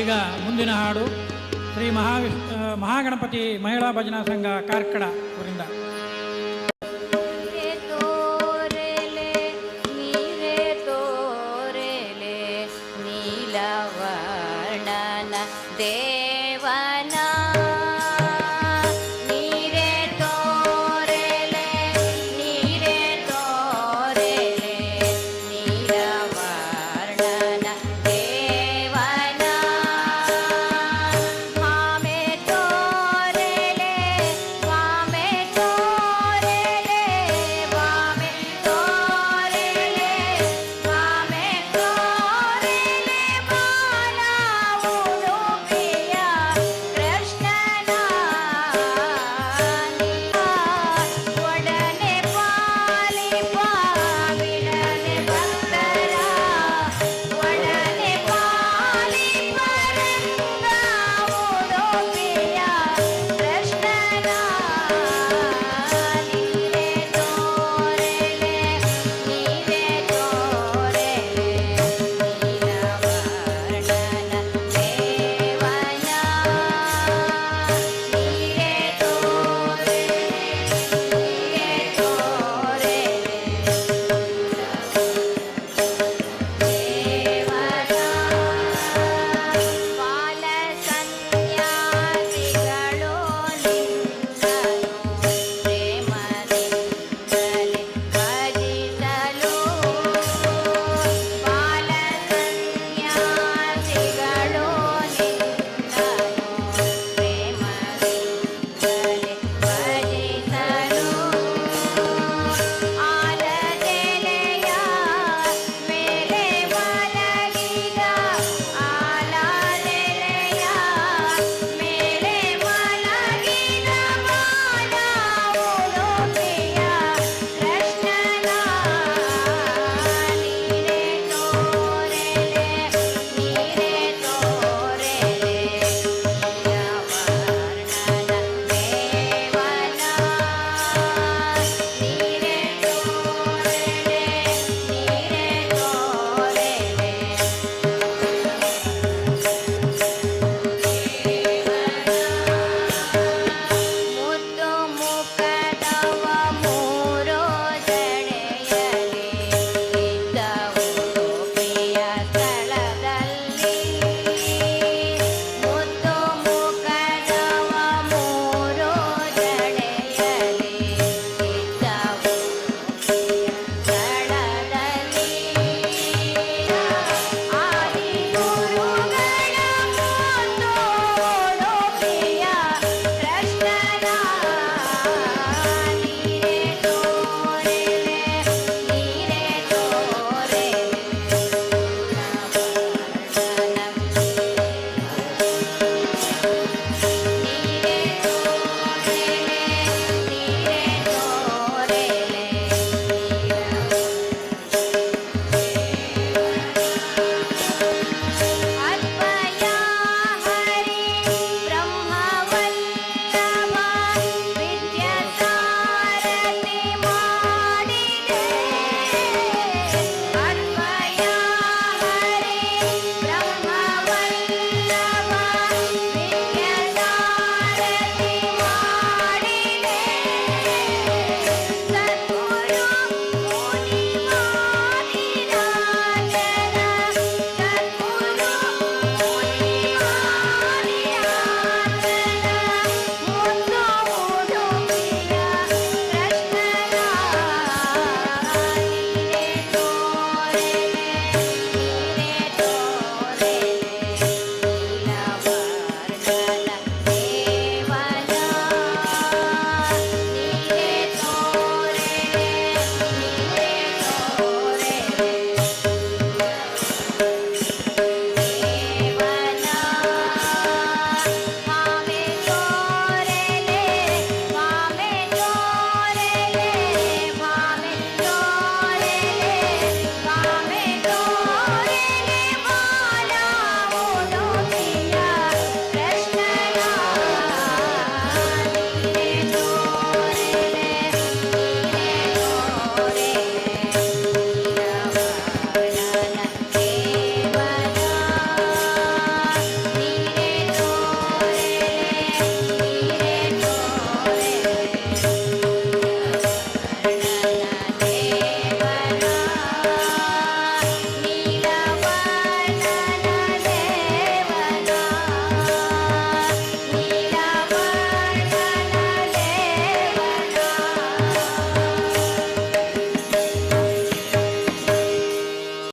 ಈಗ ಮುಂದಿನ ಹಾಡು ಶ್ರೀ ಮಹಾ ಮಹಾಗಣಪತಿ ಮಹಿಳಾ ಭಜನಾ ಸಂಘ ಕಾರ್ಕಡ ಅವರಿಂದ